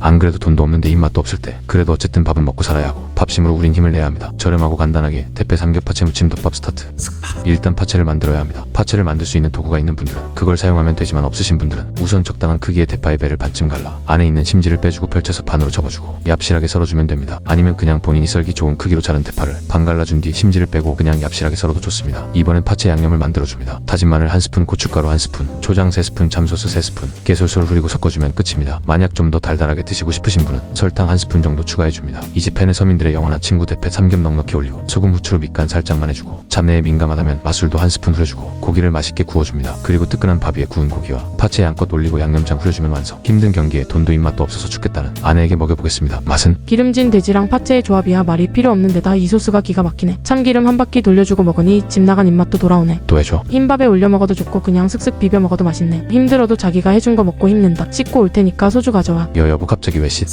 안 그래도 돈도 없는데 입맛도 없을 때 그래도 어쨌든 밥은 먹고 살아야 하고 밥심으로 우린 힘을 내야 합니다. 저렴하고 간단하게 대패 삼겹 파채 무침 덮밥 스타트. 일단 파채를 만들어야 합니다. 파채를 만들 수 있는 도구가 있는 분들은 그걸 사용하면 되지만 없으신 분들은 우선 적당한 크기의 대파의 배를 반쯤 갈라 안에 있는 심지를 빼주고 펼쳐서 반으로 접어주고 얍실하게 썰어주면 됩니다. 아니면 그냥 본인이 썰기 좋은 크기로 자른 대파를 반 갈라준 뒤 심지를 빼고 그냥 얍실하게 썰어도 좋습니다. 이번엔 파채 양념을 만들어줍니다. 다진 마늘 한 스푼, 고춧가루 한 스푼, 초장 세 스푼, 참소스 세 스푼, 깨솔솔 후리고 섞어주면 끝입니다. 만약 좀 더 달달하게 드시고 싶으신 분은 설탕 한 스푼 정도 추가해줍니다. 이제 팬에 서민들의 영원한 친구 대패 삼겹 넉넉히 올리고 소금 후추로 밑간 살짝만 해주고 잡내에 민감하다면 맛술도 한 스푼 후려주고 고기를 맛있게 구워줍니다. 그리고 뜨끈한 밥 위에 구운 고기와 파채 양껏 올리고 양념장 후려주면 완성. 힘든 경기에 돈도 입맛도 없어서 죽겠다는 아내에게 먹여보겠습니다. 맛은 기름진 돼지랑 파채의 조합이야 말이 필요 없는 데다 이 소스가 기가 막히네. 참기름 한 바퀴 돌려주고 먹으니 집 나간 입맛도 돌아오네. 또 해줘. 흰밥에 올려 먹어도 좋고 그냥 슥슥 비벼 먹어도 맛있네. 힘들어도 자기가 해준 거 먹고 힘낸다. 씻고 올 테니까 소주 가져와. 여 여보 갑자기 왜 씻?